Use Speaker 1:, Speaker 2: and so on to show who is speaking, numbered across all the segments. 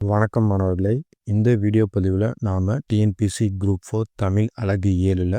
Speaker 1: வணக்கம் மாணவர்களே. இந்த வீடியோ பதிவில் நாம் டிஎன்பிசி குரூப் ஃபோர் தமிழ் அழகு ஏழில்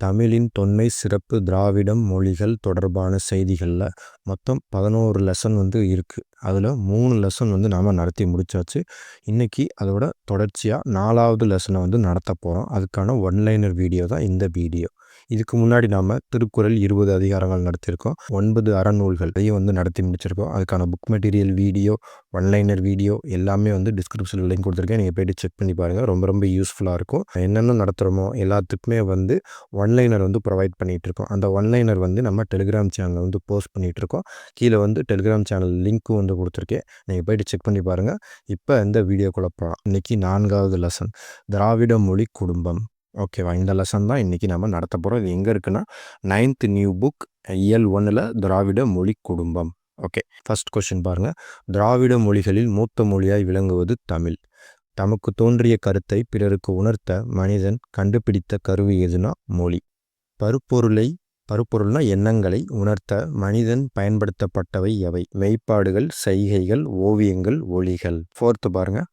Speaker 1: தமிழின் தொன்மை சிறப்பு திராவிடம் மொழிகள் தொடர்பான செய்திகளில் மொத்தம் பதினோரு லெசன் வந்து இருக்குது அதில் மூணு லெசன் வந்து நாம் நடத்தி முடித்தாச்சு இன்றைக்கி அதோட தொடர்ச்சியாக நாலாவது லெசனை வந்து நடத்த போகிறோம் அதுக்கான ஒன்லைனர் வீடியோ தான் இந்த வீடியோ இதுக்கு முன்னாடி நாம் திருக்குறள் இருபது அதிகாரங்கள் நடத்தியிருக்கோம். ஒன்பது அறநூல்களையும் வந்து நடத்தி முடிச்சிருக்கோம். அதுக்கான book material video one liner video எல்லாமே வந்து டிஸ்கிரிப்ஷனில் லிங்க் கொடுத்துருக்கேன். நீங்கள் போய்ட்டு செக் பண்ணி பாருங்கள் ரொம்ப ரொம்ப யூஸ்ஃபுல்லாக இருக்கும். என்னென்ன நடத்துகிறோமோ எல்லாத்துக்குமே வந்து ஒன்லைனர் வந்து ப்ரொவைட் பண்ணிகிட்ருக்கோம். அந்த ஒன்லைனர் வந்து நம்ம டெலிகிராம் சேனலில் வந்து போஸ்ட் பண்ணிகிட்ருக்கோம். கீழே வந்து டெலிகிராம் சேனல் லிங்க்கும் வந்து கொடுத்துருக்கேன். நீங்கள் போய்ட்டு செக் பண்ணி பாருங்கள் இப்போ இந்த வீடியோ போகலாம் இன்றைக்கி நான்காவது லெசன் திராவிட மொழி குடும்பம். ஓகேவா இந்த லெசன் தான். இன்றைக்கி நம்ம நடத்த போகிறோம் இது எங்கே இருக்குன்னா நைன்த் நியூ புக் இயல் ஒன்றில் திராவிட மொழி குடும்பம். ஓகே ஃபஸ்ட் கொஷின் பாருங்கள் திராவிட மொழிகளில் மூத்த மொழியாய் விளங்குவது தமிழ். தமக்கு தோன்றிய கருத்தை பிறருக்கு உணர்த்த மனிதன் கண்டுபிடித்த கருவி எதுனா மொழி. பருப்பொருளை பருப்பொருள்னா எண்ணங்களை உணர்த்த மனிதன் பயன்படுத்தப்பட்டவை எவை? மெய்ப்பாடுகள் செய்கைகள் ஓவியங்கள் ஒளிகள் ஃபோர்த்து பாருங்கள்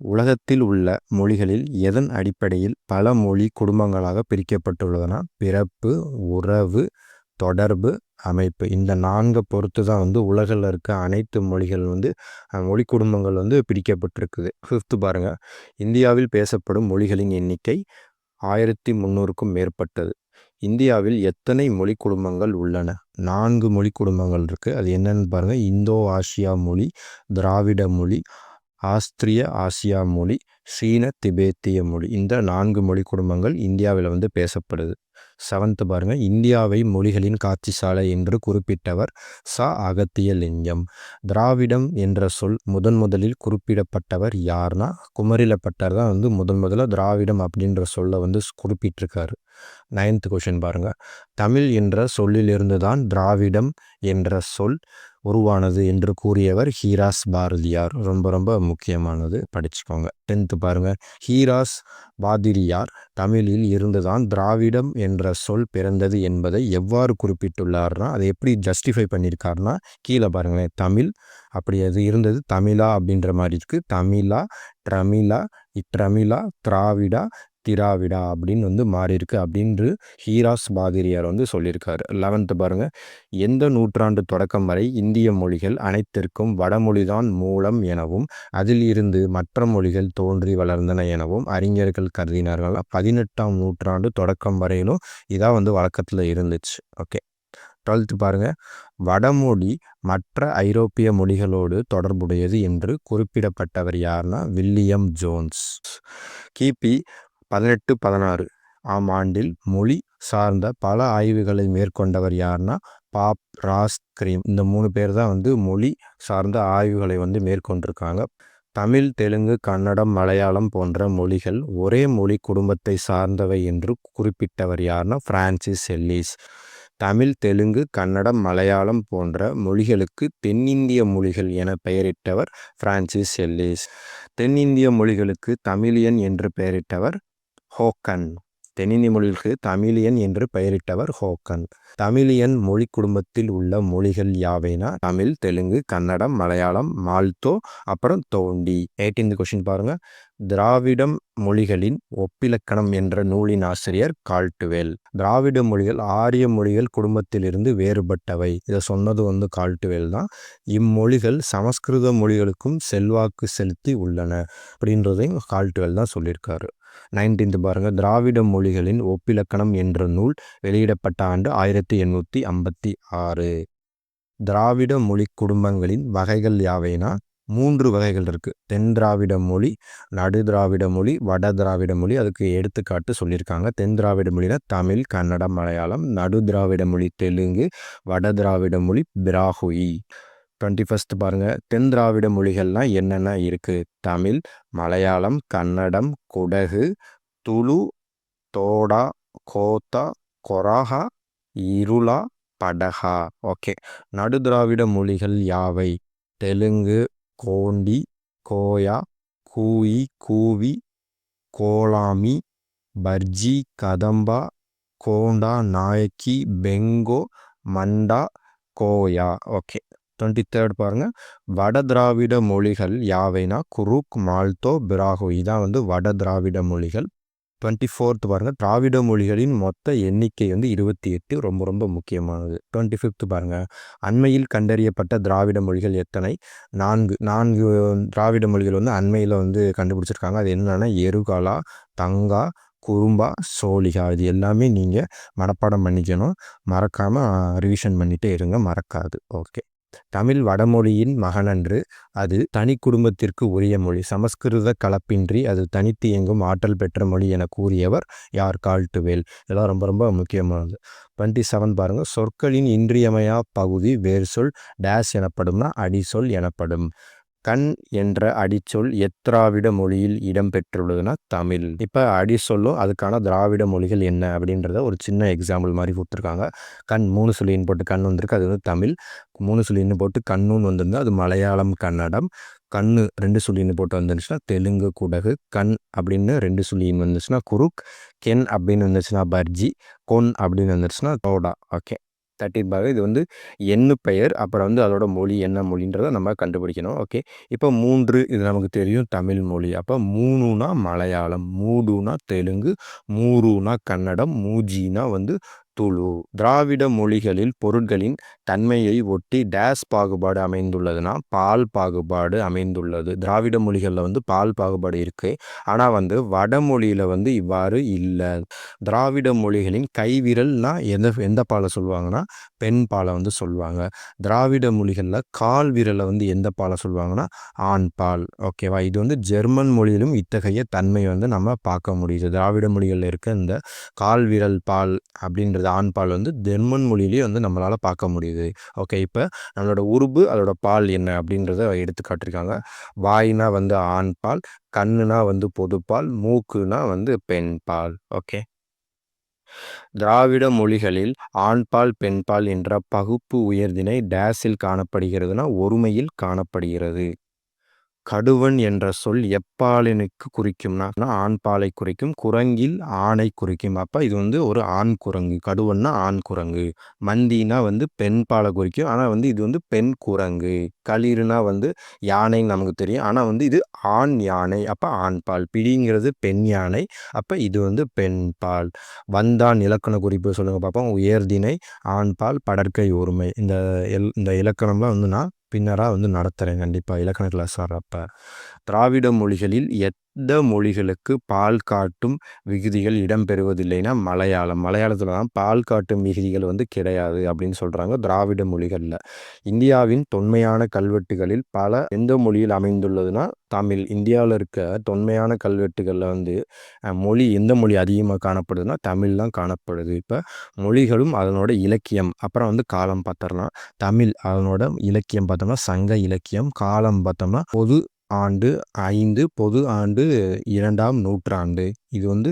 Speaker 1: உலகத்தில் உள்ள மொழிகளில் எதன் அடிப்படையில் பல மொழி குடும்பங்களாக பிரிக்கப்பட்டுள்ளதுன்னா பிறப்பு உறவு தொடர்பு அமைப்பு. இந்த நான்கை பொறுத்து தான் வந்து உலகில் இருக்க அனைத்து மொழிகள் வந்து மொழி குடும்பங்கள் வந்து பிரிக்கப்பட்டிருக்குது. ஃபிஃப்த்து பாருங்கள் இந்தியாவில் பேசப்படும் மொழிகளின் எண்ணிக்கை ஆயிரத்தி முந்நூறுக்கும் மேற்பட்டது. இந்தியாவில் எத்தனை மொழி குடும்பங்கள் உள்ளன? நான்கு மொழி குடும்பங்கள் இருக்குது அது என்னென்னு பாருங்கள் இந்தோ ஆசியா மொழி திராவிட மொழி ஆஸ்திரிய ஆசியா மொழி சீன திபேத்திய மொழி இந்த நான்கு மொழி குடும்பங்கள் இந்தியாவில் வந்து பேசப்படுது. செவன்த்து பாருங்கள் இந்தியாவை மொழிகளின் காட்சி சாலை என்று குறிப்பிட்டவர் ச. அகத்திய லிங்கம் திராவிடம் என்ற சொல் முதன் முதலில் குறிப்பிடப்பட்டவர் யார்னா குமரிலப்பட்டர் தான் வந்து முதன் முதல்ல திராவிடம் அப்படின்ற சொல்லை வந்து குறிப்பிட்டிருக்காரு. நைன்த் கொஷின் பாருங்கள் தமிழ் என்ற சொல்லிலிருந்து தான் திராவிடம் என்ற சொல் உருவானது என்று கூறியவர் ஹீராஸ் பாரதியார். ரொம்ப ரொம்ப முக்கியமானது. படிச்சுக்கோங்க. டென்த்து பாருங்கள் ஹீராஸ் பாதிரியார் தமிழில் இருந்துதான் திராவிடம் என்ற சொல் பிறந்தது என்பதை எவ்வாறு குறிப்பிட்டுள்ளார்னா அதை எப்படி ஜஸ்டிஃபை பண்ணியிருக்காருனா கீழே பாருங்களேன். தமிழ் அப்படி அது இருந்தது தமிழா அப்படின்ற மாதிரி இருக்குது தமிழா ட்ரமிழா இட்ரமிழா திராவிடா திராவிடா அப்படின்னு வந்து மாறியிருக்கு அப்படின்று ஹீராஸ் பாதிரியார் வந்து சொல்லியிருக்காரு. லெவன்த்து பாருங்கள் எந்த நூற்றாண்டு தொடக்கம் வரை இந்திய மொழிகள் அனைத்திற்கும் வடமொழிதான் மூலம் எனவும் அதில் இருந்து மற்ற மொழிகள் தோன்றி வளர்ந்தன எனவும் அறிஞர்கள் கருதினார்கள். பதினெட்டாம் நூற்றாண்டு தொடக்கம் வரையிலும் இதான் வந்து வழக்கத்தில் இருந்துச்சு. ஓகே. டுவெல்த்து பாருங்கள் வடமொழி மற்ற ஐரோப்பிய மொழிகளோடு தொடர்புடையது என்று குறிப்பிடப்பட்டவர் யார்னா வில்லியம் ஜோன்ஸ். கிபி பதினெட்டு பதினாறு. ஆம் ஆண்டில் மொழி சார்ந்த பல ஆய்வுகளை மேற்கொண்டவர் யாருன்னா பாப் ராஸ் கிரீம். இந்த மூணு பேர் தான் வந்து மொழி சார்ந்த ஆய்வுகளை வந்து மேற்கொண்டிருக்காங்க. தமிழ் தெலுங்கு கன்னடம் மலையாளம் போன்ற மொழிகள் ஒரே மொழி குடும்பத்தை சார்ந்தவை என்று குறிப்பிட்டவர் யார்னா பிரான்சிஸ் எல்லிஸ் தமிழ் தெலுங்கு கன்னடம் மலையாளம் போன்ற மொழிகளுக்கு தென்னிந்திய மொழிகள் என பெயரிட்டவர் பிரான்சிஸ் எல்லிஸ் தென்னிந்திய மொழிகளுக்கு தமிழியன் என்று பெயரிட்டவர் ஹோக்கன். தென்னிந்திய மொழிகளுக்கு தமிழியன் என்று பெயரிட்டவர் ஹோக்கன். தமிழியன் மொழி குடும்பத்தில் உள்ள மொழிகள் யாவைனா தமிழ் தெலுங்கு கன்னடம் மலையாளம் மால்தோ அப்புறம் தோண்டி. எயிட்டீன்த் கொஸ்டின் பாருங்க. திராவிடம் மொழிகளின் ஒப்பிலக்கணம் என்ற நூலின் ஆசிரியர் கால்ட்டுவேல் திராவிட மொழிகள் ஆரிய மொழிகள் குடும்பத்திலிருந்து வேறுபட்டவை. இதை சொன்னது வந்து கால்ட்டுவேல் தான். இம்மொழிகள் சமஸ்கிருத மொழிகளுக்கும் செல்வாக்கு செலுத்தி உள்ளன. அப்படின்றதையும் கால்ட்டுவேல் தான் சொல்லியிருக்காரு. நைன்டீன்த் பாருங்கள் திராவிட மொழிகளின் ஒப்பிலக்கணம் என்ற நூல் வெளியிடப்பட்ட ஆண்டு ஆயிரத்தி எண்ணூற்றி ஐம்பத்தி ஆறு. திராவிட மொழி குடும்பங்களின் வகைகள் யாவைனா? மூன்று வகைகள் இருக்குது தென் திராவிட மொழி நடு திராவிட மொழி வட திராவிட மொழி. அதுக்கு எடுத்துக்காட்டு சொல்லியிருக்காங்க. தென் திராவிட மொழினா தமிழ் கன்னடம் மலையாளம். நடு திராவிட மொழி தெலுங்கு வட திராவிட மொழி பிராகுயி டுவெண்ட்டி ஃபஸ்ட் பாருங்கள் தென் திராவிட மொழிகள்லாம் என்னென்ன இருக்குது தமிழ் மலையாளம் கன்னடம் குடகு துளு தோடா கோத்தா கொராகா இருளா படகா. ஓகே. நடு திராவிட மொழிகள் யாவை? Telugu Gondi Koya Kui Kuvi Kolami Parji Kadamba Konda Naiki Pengo Manda Koya. Okay. Twenty third பாருங்கள் வட திராவிட மொழிகள் யாவைனா? குருக் மால்தோ பிராகோ இதான் வந்து வட திராவிட மொழிகள். டுவெண்ட்டி ஃபோர்த் பாருங்கள் திராவிட மொழிகளின் மொத்த எண்ணிக்கை வந்து இருபத்தி எட்டு. ரொம்ப ரொம்ப முக்கியமானது. டுவெண்ட்டி ஃபிஃப்த் பாருங்கள் அண்மையில் கண்டறியப்பட்ட திராவிட மொழிகள் எத்தனை? நான்கு. நான்கு திராவிட மொழிகள் வந்து அண்மையில் வந்து கண்டுபிடிச்சிருக்காங்க. அது என்னென்னா? எருகாலா தங்கா குறும்பா சோழிகா. இது எல்லாமே நீங்கள் மனப்பாடம் பண்ணிக்கணும். மறக்காமல் ரிவிஷன் பண்ணிகிட்டே இருங்க. மறக்காது. ஓகே தமிழ் வடமொழியின் மகனன்று. அது தனி குடும்பத்திற்கு உரிய மொழி. சமஸ்கிருத கலப்பின்றி அது தனித்து இயங்கும் ஆற்றல் பெற்ற மொழி என கூறியவர் யார்? கால்ட்டுவேல் இதெல்லாம் ரொம்ப ரொம்ப முக்கியமானது. டுவெண்ட்டி செவன் பாருங்கள் சொற்களின் இன்றியமையா பகுதி வேர் சொல் டேஸ் எனப்படும்னா அடிசொல் எனப்படும். கண் என்ற அடிச்சொல் எத்திராவிட மொழியில் இடம்பெற்றுள்ளதுன்னா தமிழ். இப்போ அடிச்சொல்லும் அதுக்கான திராவிட மொழிகள் என்ன அப்படின்றத ஒரு சின்ன எக்ஸாம்பிள் மாதிரி கொடுத்துருக்காங்க. கண் மூணு சொல்லின்னு போட்டு கண் வந்திருக்கு அது வந்து தமிழ். மூணு சொல்லின்னு போட்டு கண்ணுன்னு வந்திருந்தா அது மலையாளம் கன்னடம். கண்ணு ரெண்டு சொல்லின்னு போட்டு வந்துருச்சுன்னா தெலுங்கு குடகு கண் அப்படின்னு ரெண்டு சொல்லின்னு வந்துச்சுன்னா குருக் கென் அப்படின்னு வந்துச்சுன்னா பர்ஜி கொன் அப்படின்னு வந்துருச்சுன்னா தோடா. ஓகே. தட்டிருப்பாங்க இது வந்து என்ன பெயர் அப்புறம் வந்து அதோட மொழி என்ன மொழின்றதை நம்ம கண்டுபிடிக்கணும். ஓகே. இப்போ மூன்று இது நமக்கு தெரியும் தமிழ் மொழி. அப்போ மூணுனா மலையாளம் மூடுனா தெலுங்கு மூருனா கன்னடம் மூஜினா வந்து துளு திராவிட மொழிகளில் பொருட்களின் தன்மையை ஒட்டி டேஸ் பாகுபாடு அமைந்துள்ளதுன்னா பால் பாகுபாடு அமைந்துள்ளது. திராவிட மொழிகளில் வந்து பால் பாகுபாடு இருக்கு. ஆனால் வந்து வடமொழியில் வந்து இவ்வாறு இல்லை. திராவிட மொழிகளின் கைவிரல்னா எந்த எந்த பாலை சொல்லுவாங்கன்னா பெண் பாலை வந்து சொல்லுவாங்க. திராவிட மொழிகளில் கால் விரலை வந்து எந்த பாலை சொல்லுவாங்கன்னா ஆண் பால். ஓகேவா? இது வந்து ஜெர்மன் மொழியிலும் இத்தகைய தன்மை வந்து நம்ம பார்க்க முடியுது. திராவிட மொழிகளில் இருக்க இந்த கால் விரல் பால் அப்படின்றது ஆண் பால் வந்து ஜெர்மன் மொழியிலேயே வந்து நம்மளால் பார்க்க முடியுது. ஓகே இப்போ நம்மளோட உருபு அதோட பால் என்ன அப்படின்றத எடுத்து காட்டிருக்காங்க வாய்னா வந்து ஆண் பால் கண்ணுனா வந்து பொதுப்பால் மூக்குனா வந்து பெண் பால். ஓகே. திராவிட மொழிகளில் ஆண்பால் பெண்பால் என்ற பகுப்பு உயர்தினை டேஸில் காணப்படுகிறதுனா ஒருமையில் காணப்படுகிறது. கடுவன் என்ற சொல் எப்பாலினுக்கு குறிக்கும்னா ஆண் பாலை குறிக்கும் குரங்கில் ஆணை குறிக்கும். அப்போ இது வந்து ஒரு ஆண் குரங்கு. கடுவன்னா ஆண் குரங்கு. மந்தினா வந்து பெண் பாலை குறிக்கும். ஆனால் வந்து இது வந்து பெண் குரங்கு. களிறுனா வந்து யானைன்னு நமக்கு தெரியும். ஆனால் வந்து இது ஆண் யானை. அப்போ ஆண் பால். பிடிங்கிறது பெண் யானை. அப்போ இது வந்து பெண் பால். வந்தான் இலக்கண குறிப்பு சொல்லுங்கள் பார்ப்போம் உயர்தினை ஆண் பால் படற்கை ஒருமை. இந்த எல் இந்த இலக்கணம்லாம் வந்து நான் பின்னராக வந்து நடத்துகிறேன் கண்டிப்பாக இலக்கண கிளாஸ் வர்றப்ப. திராவிட மொழிகளில் எத் எந்த மொழிகளுக்கு பால் காட்டும் விகுதிகள் இடம்பெறுவதில்லைன்னா மலையாளம். மலையாளத்தில் தான் பால் காட்டும் விகுதிகள் வந்து கிடையாது அப்படின்னு சொல்கிறாங்க திராவிட மொழிகளில். இந்தியாவின் தொன்மையான கல்வெட்டுகளில் பல எந்த மொழியில் அமைந்துள்ளதுன்னா தமிழ். இந்தியாவில் இருக்க தொன்மையான கல்வெட்டுகளில் வந்து மொழி எந்த மொழி அதிகமாக காணப்படுதுன்னா தமிழ் தான் காணப்படுது. இப்போ மொழிகளும் அதனோட இலக்கியம். அப்புறம் வந்து காலம் பார்த்தோம்னா தமிழ் அதனோட இலக்கியம் பார்த்தோம்னா சங்க இலக்கியம். காலம் பார்த்தோம்னா பொது ஆண்டு ஐந்து பொது ஆண்டு இரண்டாம் நூற்றாண்டு. இது வந்து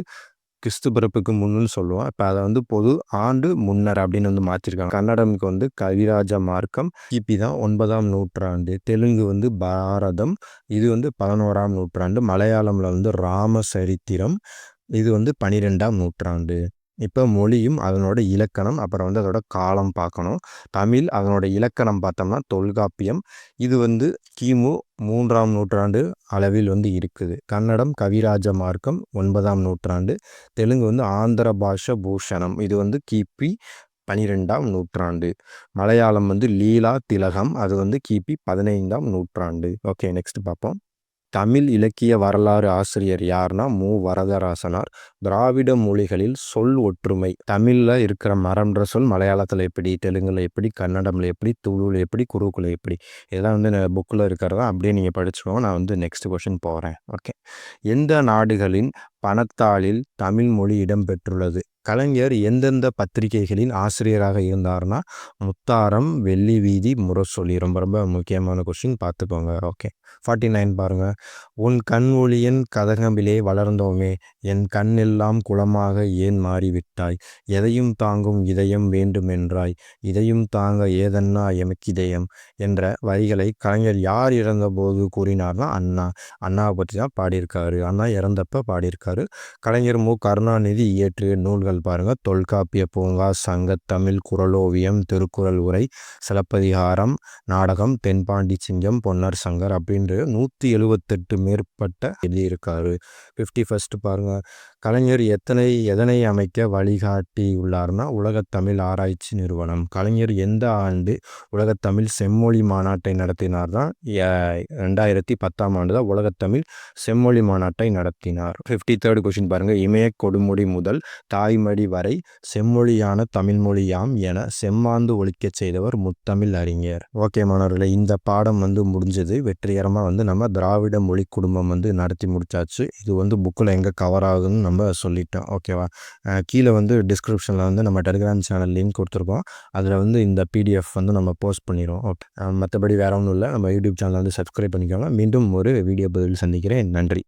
Speaker 1: கிறிஸ்து பிறப்புக்கு முன்னு சொல்லுவோம். இப்போ அதை வந்து பொது ஆண்டு முன்னர் அப்படின்னு வந்து மாற்றிருக்காங்க கன்னடமுக்கு வந்து கவிராஜ மார்க்கம் கிபி தான் ஒன்பதாம் நூற்றாண்டு. தெலுங்கு வந்து பாரதம் இது வந்து பதினோராம் நூற்றாண்டு. மலையாளமில் வந்து ராமசரித்திரம் இது வந்து பனிரெண்டாம் நூற்றாண்டு. இப்போ மொழியும் அதனோட இலக்கணம் அப்புறம் வந்து அதோட காலம் பார்க்கணும். தமிழ் அதனோட இலக்கணம் பார்த்தோம்னா தொல்காப்பியம். இது வந்து கிமு மூன்றாம் நூற்றாண்டு அளவில் வந்து இருக்குது. கன்னடம் கவிராஜ மார்க்கம் ஒன்பதாம் நூற்றாண்டு. தெலுங்கு வந்து ஆந்திர பாஷ பூஷணம். இது வந்து கிபி பனிரெண்டாம் நூற்றாண்டு. மலையாளம் வந்து லீலா திலகம். அது வந்து கிபி பதினைந்தாம் நூற்றாண்டு. ஓகே நெக்ஸ்ட் பார்ப்போம். தமிழ் இலக்கிய வரலாறு ஆசிரியர் யார்னா மு. வரதராசனார். திராவிட மொழிகளில் சொல் ஒற்றுமை தமிழில் இருக்கிற மரம்ன்ற சொல் மலையாளத்தில் எப்படி தெலுங்கில் எப்படி கன்னடமில் எப்படி துளுவில் எப்படி குருக்குள்ள எப்படி இதெல்லாம் வந்து புக்கில் இருக்கிறதா அப்படியே நீங்கள் படிச்சுக்கோங்க. நான் வந்து நெக்ஸ்ட் கொஷின் போகிறேன் ஓகே எந்த நாடுகளின் பணத்தாளில் தமிழ் மொழி இடம்பெற்றுள்ளது. கலைஞர் எந்தெந்த பத்திரிகைகளின் ஆசிரியராக இருந்தார்னா முத்தாரம் வெள்ளி வீதி முரசொலி. ரொம்ப ரொம்ப முக்கியமான கொஸ்டின் பார்த்துக்கோங்க. ஓகே ஃபார்ட்டி நைன் பாருங்கள் உன் கண் ஒளியன் கதகம்பிலே வளர்ந்தோமே என் கண்ணெல்லாம் குளமாக ஏன் மாறிவிட்டாய்? எதையும் தாங்கும் இதயம் வேண்டுமென்றாய்? இதையும் தாங்க ஏதன்னா எமக்கிதயம் என்ற வரிகளை கலைஞர் யார் இறந்தபோது கூறினார்னா அண்ணா. அண்ணாவை பற்றி தான் பாடியிருக்காரு. அண்ணா இறந்தப்ப பாடியிருக்காரு. எழுதியிருப்பார் கலைஞர் மு. கருணாநிதி இயற்றிய நூல்கள் பாருங்கள் தொல்காப்பிய பூங்கா சங்க தமிழ் குரலோவியம் திருக்குறள் உரை சிலப்பதிகாரம் நாடகம் தென்பாண்டி சிங்கம் பொன்னர் சங்கர் அப்படின்ற நூற்றி எழுபத்தெட்டு மேற்பட்ட எழுதியிருக்காரு. ஃபிஃப்டி ஃபஸ்ட்டு பாருங்கள் கலைஞர் எத்தனை எதனை அமைக்க வழிகாட்டியுள்ளார்னா உலகத்தமிழ் ஆராய்ச்சி நிறுவனம். கலைஞர் எந்த ஆண்டு உலகத்தமிழ் செம்மொழி மாநாட்டை நடத்தினார் தான் ரெண்டாயிரத்தி பத்தாம் ஆண்டு தான் உலகத்தமிழ் செம்மொழி மாநாட்டை நடத்தினார். ஃபிஃப்டி தேர்ட் கொஷின் பாருங்கள் இமய கொடுமொழி முதல் தாய்மொழி வரை செம்மொழியான தமிழ்மொழியாம் என செம்மாந்து ஒழிக்கச் செய்தவர் முத்தமிழ் அறிஞர். ஓகே மாணவர்களே இந்த பாடம் வந்து முடிஞ்சது. வெற்றிகரமாக வந்து நம்ம திராவிட மொழி குடும்பம் வந்து நடத்தி முடிச்சாச்சு. இது வந்து புக்கில் எங்கே கவர் ஆகுதுன்னு நம்ம நம்ம சொல்லிட்டோம் ஓகேவா? கீழே வந்து டிஸ்கிரிப்ஷனில் வந்து நம்ம டெலிகிராம் சேனல் லிங்க் கொடுத்துருக்கோம். அதில் வந்து இந்த பிடிஎஃப் வந்து நம்ம போஸ்ட் பண்ணிடுவோம். ஓகே. மற்றபடி வேறு ஒன்றும் இல்லை. நம்ம யூடியூப் சேனல் வந்து சப்ஸ்கிரைப் பண்ணிக்கோங்க. மீண்டும் ஒரு வீடியோ பதில் சந்திக்கிறேன். நன்றி.